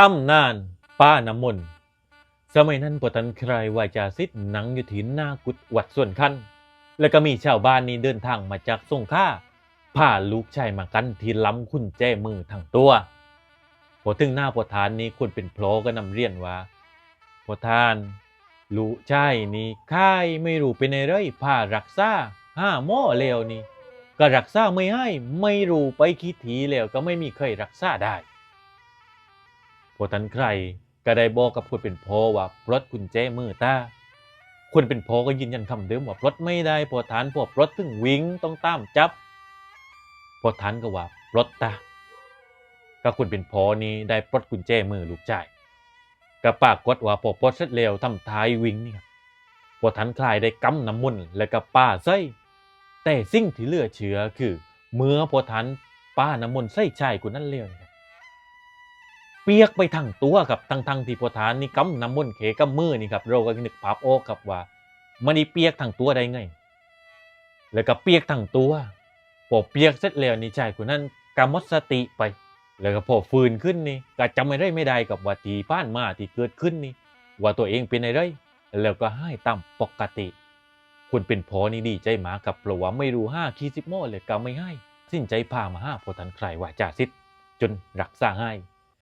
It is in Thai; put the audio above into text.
ตั้มนาน ป้าน้ำมนต์สมัยนั้นปตันใครวาจาซิดหนังอยู่ที่หน้ากุดวัดส่วนคันแล้วก็มีชาวบ้านนี้เดินทางมาจากสงขลาพาลูกชายมากันที่ล้ำคุณแจมือทั้งตัว พอถึงหน้าพอทานนี้คนเป็นโพลก็นำเรียนว่าพอทานลูกชายนี่ค่ายไม่รู้เป็นอะไรพารักษาห้าหม้อแล้วนี่ก็รักษาไม่ให้ไม่รู้ไปคิดทีแล้วก็ไม่มีใครรักษาได้ พอทันใครก็ได้บอกกับคนเป็นพ่อว่าปลดกุญแจมือตาคนเป็นพ่อก็ยืนยันคำเดิมว่าปลดไม่ได้พอทานพอปลดถึงวิ่งต้องตามจับพอทานก็ว่าปลดตาก็คนเป็นพ่อนี้ได้ปลดกุญแจมือลูกชายก็ปากฏว่าพอปลดเสร็จแล้วทำท้ายวิ่งนี่ครับพอทันคลายได้กำน้ำมุนต์แล้วก็ป้าใส่แต่สิ่งที่เหลือเชื่อคือเมื่อพอทันป้าน้ำมนต์ใส่ชายคนนั้นเลี้ยวนี่ครับ ปียกไปทั้งตัวครับทั้งทั้งๆที่พอทานนี่กำน้ำมนต์เขกำมือนี่ครับเราก็นึกภาพออกครับว่า มันนี่เปียกทั้งตัวได้ไง แล้วก็เปียกทั้งตัวพอเปียกเสร็จแล้วนี่ชายคนนั้นกำมดสติไป แล้วก็พอฟื้นขึ้นนี่ก็จำไม่ได้ไม่ได้กับว่าที่ผ่านมาที่เกิดขึ้นนี่ ว่าตัวเองเป็นอะไรแล้วก็ให้ตามปกติคนเป็นพอนี่ดีใจหมากับเพราะว่าไม่รู้ห้าคีสิบโมเลยก็ไม่ให้ สิ้นใจพามาห้าพอทันใครว่าจ่าซิดจนรักษาให้